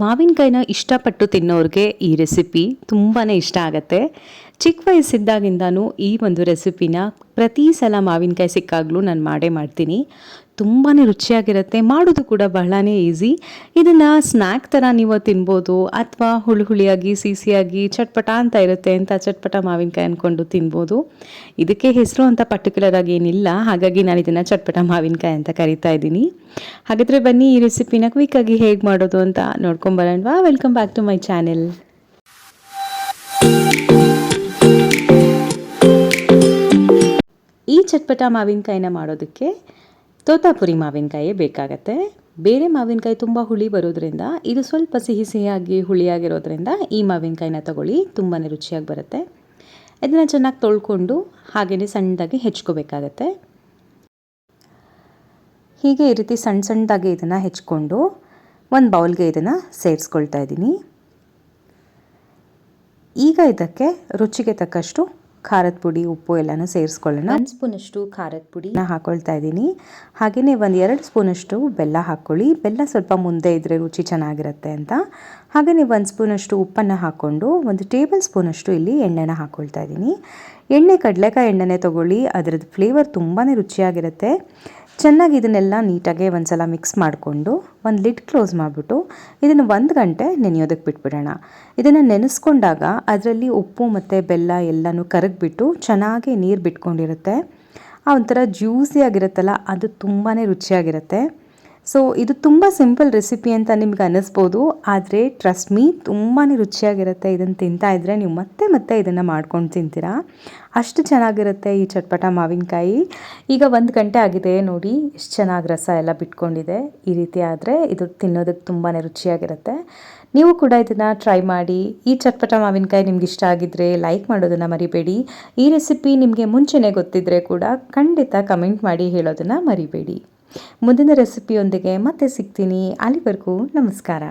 ಮಾವಿನಕಾಯಿನ ಇಷ್ಟಪಟ್ಟು ತಿನ್ನೋರಿಗೆ ಈ ರೆಸಿಪಿ ತುಂಬಾ ಇಷ್ಟ ಆಗುತ್ತೆ. ಚಿಕ್ಕ ವಯಸ್ಸಿದ್ದಾಗಿಂದನೂ ಈ ಒಂದು ರೆಸಿಪಿನ ಪ್ರತಿ ಸಲ ಮಾವಿನಕಾಯಿ ಸಿಕ್ಕಾಗಲೂ ನಾನು ಮಾಡೇ ಮಾಡ್ತೀನಿ. ತುಂಬಾ ರುಚಿಯಾಗಿರುತ್ತೆ. ಮಾಡೋದು ಕೂಡ ಬಹಳನೇ ಈಸಿ. ಇದನ್ನು ಸ್ನ್ಯಾಕ್ ಥರ ನೀವು ತಿನ್ಬೋದು, ಅಥವಾ ಹುಳಿ ಹುಳಿಯಾಗಿ ಸಿಸಿಯಾಗಿ, ಚಟ್ಪಟ ಅಂತ ಇರುತ್ತೆ ಅಂತ ಚಟ್ಪಟ ಮಾವಿನಕಾಯಿ ಅಂದ್ಕೊಂಡು ತಿನ್ಬೋದು. ಇದಕ್ಕೆ ಹೆಸರು ಅಂತ ಪರ್ಟಿಕ್ಯುಲರ್ ಆಗಿ ಏನಿಲ್ಲ. ಹಾಗಾಗಿ ನಾನು ಇದನ್ನು ಚಟ್ಪಟ ಮಾವಿನಕಾಯಿ ಅಂತ ಕರಿತಾ ಇದ್ದೀನಿ. ಹಾಗಾದರೆ ಬನ್ನಿ, ಈ ರೆಸಿಪಿನ ಕ್ವಿಕ್ಕಾಗಿ ಹೇಗೆ ಮಾಡೋದು ಅಂತ ನೋಡ್ಕೊಂಬರೋಣವಾ welcome back to my channel ಈ ಚಟ್ಪಟ ಮಾವಿನಕಾಯಿನ ಮಾಡೋದಕ್ಕೆ ತೋತಾಪುರಿ ಮಾವಿನಕಾಯಿ ಬೇಕಾಗತ್ತೆ. ಬೇರೆ ಮಾವಿನಕಾಯಿ ತುಂಬ ಹುಳಿ ಬರೋದ್ರಿಂದ, ಇದು ಸ್ವಲ್ಪ ಸಿಹಿ ಸಿಹಿಯಾಗಿ ಹುಳಿಯಾಗಿರೋದ್ರಿಂದ ಈ ಮಾವಿನಕಾಯಿನ ತಗೊಳ್ಳಿ ತುಂಬಾ ರುಚಿಯಾಗಿ ಬರುತ್ತೆ. ಇದನ್ನು ಚೆನ್ನಾಗಿ ತೊಳ್ಕೊಂಡು ಹಾಗೆಯೇ ಸಣ್ಣದಾಗಿ ಹೆಚ್ಕೋಬೇಕಾಗತ್ತೆ. ಹೀಗೆ ಈ ರೀತಿ ಸಣ್ಣ ಸಣ್ಣದಾಗಿ ಇದನ್ನು ಹೆಚ್ಕೊಂಡು ಒಂದು ಬೌಲ್ಗೆ ಇದನ್ನು ಸೇರಿಸ್ಕೊಳ್ತಾ ಇದ್ದೀನಿ. ಈಗ ಇದಕ್ಕೆ ರುಚಿಗೆ ತಕ್ಕಷ್ಟು ಖಾರದ ಪುಡಿ ಉಪ್ಪು ಎಲ್ಲನೂ ಸೇರಿಸ್ಕೊಳ್ಳೋಣ. ಒಂದು ಸ್ಪೂನಷ್ಟು ಖಾರದ ಪುಡಿ. ಹಾಕೊಳ್ತಾ ಇದ್ದೀನಿ. ಹಾಗೆಯೇ ಒಂದು ಎರಡು ಸ್ಪೂನಷ್ಟು ಬೆಲ್ಲ ಹಾಕ್ಕೊಳ್ಳಿ ಬೆಲ್ಲ ಸ್ವಲ್ಪ ಮುಂದೆ ಇದ್ದರೆ ರುಚಿ ಚೆನ್ನಾಗಿರುತ್ತೆ ಅಂತ. ಹಾಗೆಯೇ ಒಂದು ಸ್ಪೂನಷ್ಟು ಉಪ್ಪನ್ನು ಹಾಕ್ಕೊಂಡು ಒಂದು ಟೇಬಲ್ ಸ್ಪೂನಷ್ಟು ಇಲ್ಲಿ ಎಣ್ಣೆನ ಹಾಕ್ಕೊಳ್ತಾ ಇದ್ದೀನಿ. ಎಣ್ಣೆ ಕಡಲೆಕಾಯಿ ಎಣ್ಣೆನೇ ತೊಗೊಳ್ಳಿ. ಅದರದ್ದು ಫ್ಲೇವರ್ ತುಂಬಾ ರುಚಿಯಾಗಿರುತ್ತೆ. ಚೆನ್ನಾಗಿ ಇದನ್ನೆಲ್ಲ ನೀಟಾಗಿ ಒಂದು ಸಲ ಮಿಕ್ಸ್ ಮಾಡಿಕೊಂಡು ಒಂದು ಲಿಡ್ ಕ್ಲೋಸ್ ಮಾಡಿಬಿಟ್ಟು ಇದನ್ನು ಒಂದು ಗಂಟೆ ನೆನೆಯೋದಕ್ಕೆ ಬಿಟ್ಬಿಡೋಣ. ಇದನ್ನು ನೆನೆಸ್ಕೊಂಡಾಗ ಅದರಲ್ಲಿ ಉಪ್ಪು ಮತ್ತು ಬೆಲ್ಲ ಎಲ್ಲನೂ ಕರಗಿಬಿಟ್ಟು ಚೆನ್ನಾಗಿ ನೀರು ಬಿಟ್ಕೊಂಡಿರುತ್ತೆ. ಆ ಒಂಥರ ಜ್ಯೂಸಿ ಆಗಿರುತ್ತಲ್ಲ, ಅದು ತುಂಬಾ ರುಚಿಯಾಗಿರುತ್ತೆ. ಸೊ ಇದು ತುಂಬ ಸಿಂಪಲ್ ರೆಸಿಪಿ ಅಂತ ನಿಮ್ಗೆ ಅನ್ನಿಸ್ಬೋದು. ಆದರೆ ಟ್ರಸ್ಟ್ ಮೀ ತುಂಬಾ ರುಚಿಯಾಗಿರುತ್ತೆ ಇದನ್ನು ತಿಂತಾ ಇದ್ದರೆ ನೀವು ಮತ್ತೆ ಮತ್ತೆ ಇದನ್ನು ಮಾಡ್ಕೊಂಡು ತಿಂತೀರಾ? ಅಷ್ಟು ಚೆನ್ನಾಗಿರುತ್ತೆ ಈ ಚಟ್ಪಟ ಮಾವಿನಕಾಯಿ. ಈಗ ಒಂದು ಗಂಟೆ ಆಗಿದೆ ನೋಡಿ ಎಷ್ಟು ಚೆನ್ನಾಗಿ ರಸ ಎಲ್ಲ ಬಿಟ್ಕೊಂಡಿದೆ. ಈ ರೀತಿ ಆದರೆ ಇದು ತಿನ್ನೋದಕ್ಕೆ ತುಂಬಾ ರುಚಿಯಾಗಿರುತ್ತೆ. ನೀವು ಕೂಡ ಇದನ್ನು ಟ್ರೈ ಮಾಡಿ. ಈ ಚಟ್ಪಟ ಮಾವಿನಕಾಯಿ ನಿಮ್ಗೆ ಇಷ್ಟ ಆಗಿದ್ರೆ ಲೈಕ್ ಮಾಡೋದನ್ನು ಮರಿಬೇಡಿ. ಈ ರೆಸಿಪಿ ನಿಮಗೆ ಮುಂಚೆನೇ ಗೊತ್ತಿದ್ದರೆ ಕೂಡ ಖಂಡಿತ ಕಮೆಂಟ್ ಮಾಡಿ ಹೇಳೋದನ್ನು ಮರಿಬೇಡಿ. ಮುಂದಿನ ರೆಸಿಪಿಯೊಂದಿಗೆ ಮತ್ತೆ ಸಿಗ್ತೀನಿ. ಅಲ್ಲಿವರೆಗೂ ನಮಸ್ಕಾರ.